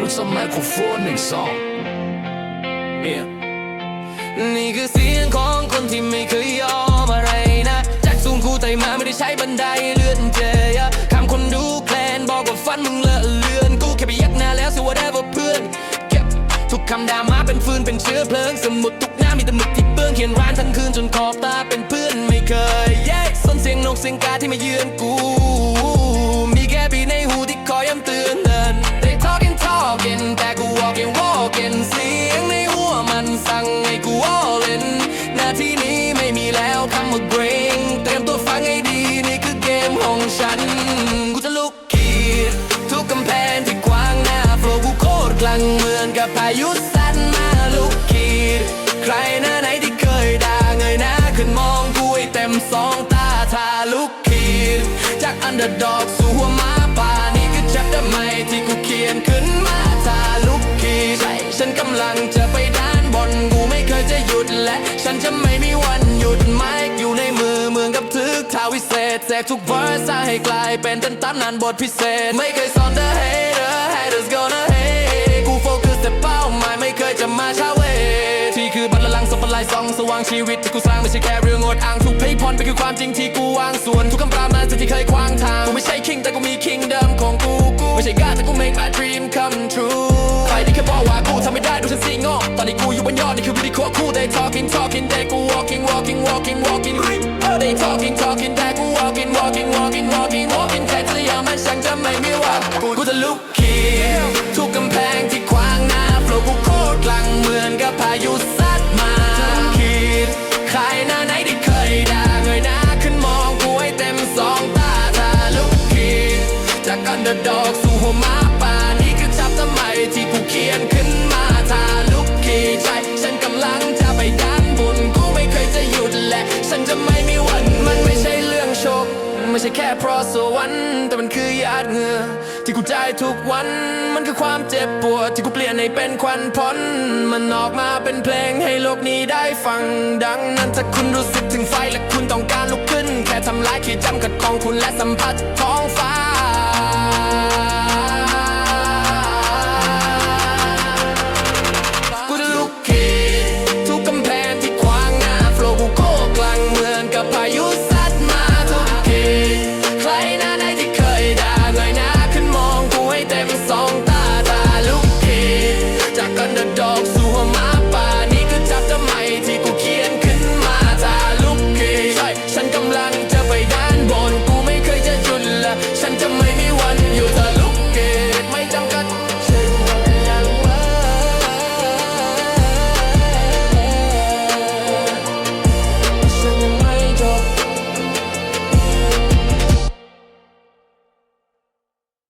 looks like microphone next song Yeah นี่คือเสียงของคนที่ไม่เคยยอมอะไรนะจากสูงกูไต่มาไม่ได้ใช้บันไดเลื่อนเจอคำคนดูแคลนบอกว่าฟันมึงเลอะเลือน กูแค่ไปยักหน้าแล้วสิว่าได้ว่าเพื่อน เก็บทุกคำด่ามาเป็นฟืนเป็นเชื้อเพลิง สมุดทุกหน้ามีแต่หมึกที่เปื้อนเขียนร้านทั้งคืนจนขอบตาเป็นเพื่อนไม่เคยแยกสนเสียงนกเสียงกาที่มาเยือนกูมี ฉัน กูจะลุกขีดทุกกำแพงที่ขวางหน้าโฟล์กูโคตรกลังเหมือนกับพายุสันมาลุกขีดใครหน้าไหนที่เคยด่าเงยหน้าขึ้นมองกูให้เต็มสองตาทาลุกขีดจากอันเดอร์ดอกสู่หัวหมาป่านี่คือแชปเตอร์ใหม่ที่กูเขียนขึ้นมาทาลุกขีดใช่ฉันกำลังจะไปด้ ทึกทาวิเศษแจกทุกเวอร์สให้กลายเป็นตันตำนานบทพิเศษ ไม่เคยสอน the hater haters gonna hate กูโฟกัสแต่เป้าหมายไม่เคยจะมาช้าเวที่คือบัลลังก์สปอตไลท์ส่องสว่างชีวิตที่กูสร้างไม่ใช่แค่เรื่องอดอ้างถูกเพย์พรไปคือความจริงที่กูวางส่วนทุกคำปรามาจากที่เคยขวางทางกูไม่ใช่คิงแต่กูมี kingdom ของกูกูไม่ใช่กาแต่กู make my dream come true ใครที่แค่บอกว่ากูทำไม่ได้ดูฉันสิงอตอนนี้กูอยู่บนยอดนี่คือวิดีโอคู่ they talking talking แต่กู walking walking walking walking they talking ดอร์ดอกสู่หัวมาป่านี่คือจับทำไมที่กูเขียนขึ้นมาทาลุกขีดใช่ฉันกำลังจะไปด้านบนกูไม่เคยจะหยุดและ ฉันจะไม่มีวันมันไม่ใช่เรื่องโชคไม่ใช่แค่เพราะสวรรค์แต่มันคือหยาดเหงื่อที่กูจ่ายทุกวัน มันคือความเจ็บปวดที่กูเปลี่ยนให้เป็นควันพ้นมันออกมาเป็นเพลงให้โลกนี้ได้ฟัง ดังนั้นถ้าคุณรู้สึกถึงไฟและคุณต้องการลุกขึ้น แค่ทำลายขีดจำกัดของคุณและสัมผัสท้อง